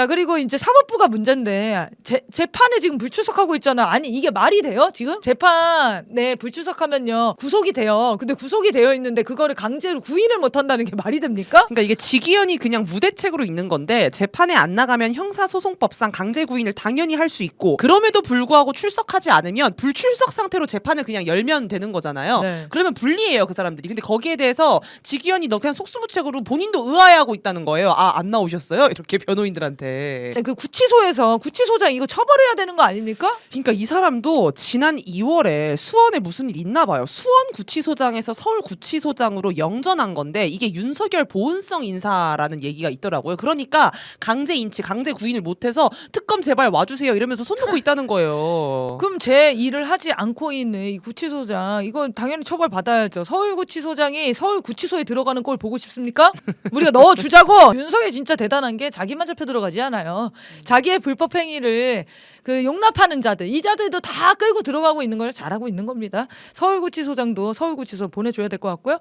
자 그리고 이제 사법부가 문제인데 재, 재판에 지금 불출석하고 있잖아. 아니 이게 말이 돼요 지금? 재판에 불출석하면요 구속이 돼요. 근데 구속이 되어 있는데 그거를 강제로 구인을 못 한다는 게 말이 됩니까? 그러니까 이게 직위원이 그냥 무대책으로 있는 건데 재판에 안 나가면 형사소송법상 강제 구인을 당연히 할 수 있고 그럼에도 불구하고 출석하지 않으면 불출석 상태로 재판을 그냥 열면 되는 거잖아요. 네. 그러면 불리해요 그 사람들이. 근데 거기에 대해서 직위원이 너 그냥 속수무책으로 본인도 의아해하고 있다는 거예요. 아 안 나오셨어요? 이렇게 변호인들한테. 그 구치소에서 구치소장 이거 처벌해야 되는 거 아닙니까? 그러니까 이 사람도 지난 2월에 수원에 무슨 일 있나 봐요. 수원 구치소장에서 서울 구치소장으로 영전한 건데 이게 윤석열 보은성 인사라는 얘기가 있더라고요. 그러니까 강제 인치, 강제 구인을 못해서 특검 제발 와주세요 이러면서 손 놓고 있다는 거예요. 그럼 제 일을 하지 않고 있는 이 구치소장 이건 당연히 처벌 받아야죠. 서울 구치소장이 서울 구치소에 들어가는 걸 보고 싶습니까? 우리가 넣어 주자고. 윤석이 진짜 대단한 게 자기만 잡혀 들어가지 않아요. 자기의 불법 행위를 그 용납하는 자들 이 자들도 다 끌고 들어가고 있는 걸 잘하고 있는 겁니다. 서울구치소장도 서울구치소 보내줘야 될 것 같고요.